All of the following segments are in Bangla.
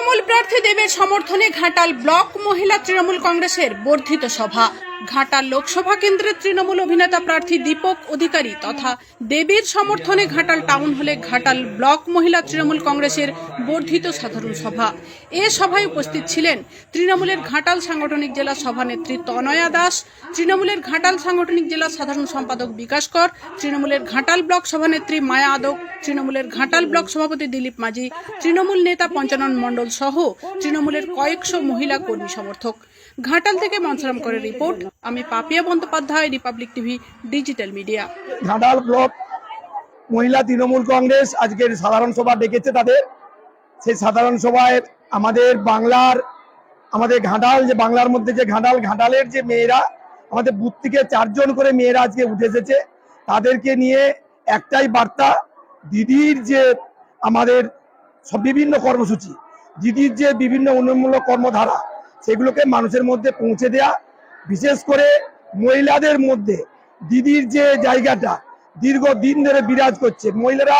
তৃণমূল প্রার্থী দেবের সমর্থনে ঘাটাল ব্লক মহিলা তৃণমূল কংগ্রেসের বর্ধিত সভা। ঘাটাল লোকসভা কেন্দ্রের তৃণমূল অভিনেতা প্রার্থী দীপক অধিকারী তথা দেবীর সমর্থনে ঘাটাল টাউন হলে ঘাটাল ব্লক মহিলা তৃণমূল কংগ্রেসের বর্ধিত সাধারণ সভা। এ সভায় উপস্থিত ছিলেন তৃণমূলের ঘাটাল সাংগঠনিক জেলা সভানেত্রী তনয়া দাস, তৃণমূলের ঘাটাল সাংগঠনিক জেলা সাধারণ সম্পাদক বিকাশ কর, তৃণমূলের ঘাটাল ব্লক সভানেত্রী মায়া আদক, তৃণমূলের ঘাটাল ব্লক সভাপতি দিলীপ মাঝি, তৃণমূল নেতা পঞ্চানন মণ্ডল সহ তৃণমূলের কয়েকশো মহিলা কর্মী সমর্থক। ঘাটাল থেকে মনসারাম করে রিপোর্ট। আমি Papiya Bandyopadhyay, Republic TV, digital media. Ghatal block মহিলা তৃণমূল কংগ্রেস আজকের সাধারণ সভা ডেকেছে তাদের। সেই সাধারণ সভায় আমাদের বাংলার, আমাদের ঘাটাল যে বাংলার মধ্যে যে ঘাটাল, ঘাটালের যে মেয়েরা, আমাদের বুথ থেকে চারজন করে মেয়েরা আজকে উঠে এসেছে। তাদেরকে নিয়ে একটাই বার্তা, দিদির যে আমাদের সব বিভিন্ন কর্মসূচি, দিদির যে বিভিন্ন উন্নয়নমূলক কর্মধারা সেগুলোকে মানুষের মধ্যে পৌঁছে দেয়া, বিশেষ করে মহিলাদের মধ্যে। দিদির যে জায়গাটা দীর্ঘদিন ধরে বিরাজ করছে। মহিলারা,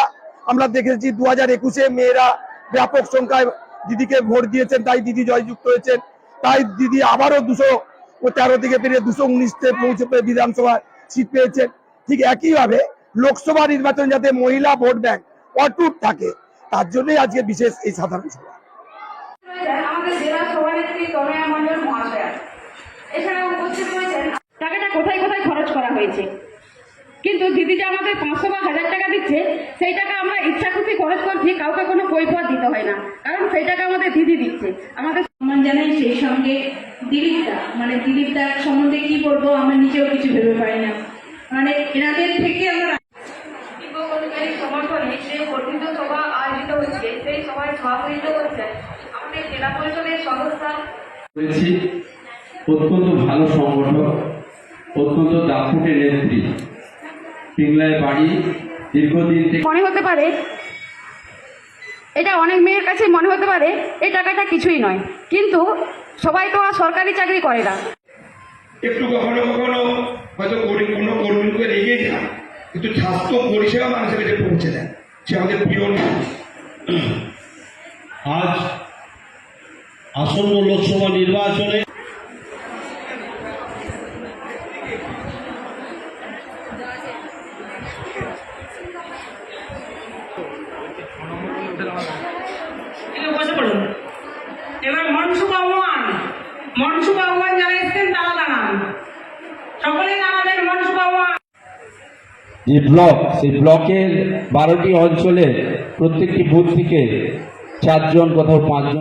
আমরা দেখেছি দু হাজার একুশে মেয়েরা ব্যাপক সংখ্যায় দিদিকে ভোট দিয়েছেন, তাই দিদি জয়যুক্ত হয়েছেন। তাই দিদি আবারও দুশো তেরো থেকে পেরিয়ে দুশো উনিশতে পৌঁছে বিধানসভায় সিট পেয়েছেন। ঠিক একইভাবে লোকসভা নির্বাচন যাতে মহিলা ভোট ব্যাংক অটুট থাকে, তার জন্যই আজকে বিশেষ এই সাধারণ সভা। আমাদের জেলা সভানেত্রী তনয়া মণ্ডল মহাশয়া। এছাড়াও উপস্থিত রয়েছেন টাকাটা কোথায় কোথায় খরচ করা হয়েছে? কিন্তু দিদি যে আমাদের পাঁচশো বা হাজার টাকা দিচ্ছে, সেই টাকা আমরা ইচ্ছা খুশি খরচ করছি, কাউকে কোনো কৈফত দিতে হয় না। কারণ সেই টাকা আমাদের দিদি দিচ্ছে। আমাদের সম্মান জানাই সেই সঙ্গে দিলীপদা। মানে দিলীপদা সম্বন্ধে কি বলব, আমরা নিজেও কিছু ভেবে পাই না। মানে এনাদের থেকে আমরা সমর্থনে যে বর্ধিত সভা আয়োজিত হচ্ছে, সেই সভায় সভাপতিত্ব করছেন জেলা পরিষদের সদস্য হয়েছি অত্যন্ত ভালো সংগঠক অত্যন্ত দাপুটে নেত্রী। পিংলায় বাড়ি দীর্ঘদিন মনে হতে পারে এটা অনেক মেয়ের কাছে মনে হতে পারে এই টাকাটা কিছুই নয়। কিন্তু সবাই তো আর সরকারি চাকরি করে না। একটু কখনো কখনো হয়তো কোনো কর্মীকে এগিয়ে যান কিন্তু স্বাস্থ্য পরিষেবা মানুষের কাছে পৌঁছে দেন সে আমাদের প্রিয় আজ আসন্ন লোকসভা নির্বাচনে এবার যারা এসছেন তারা দাঁড়ান সকলে দাঁড়াবেন যে ব্লক সেই ব্লকের বারোটি অঞ্চলে প্রত্যেকটি বুথ থেকে চারজন কোথাও পাঁচজন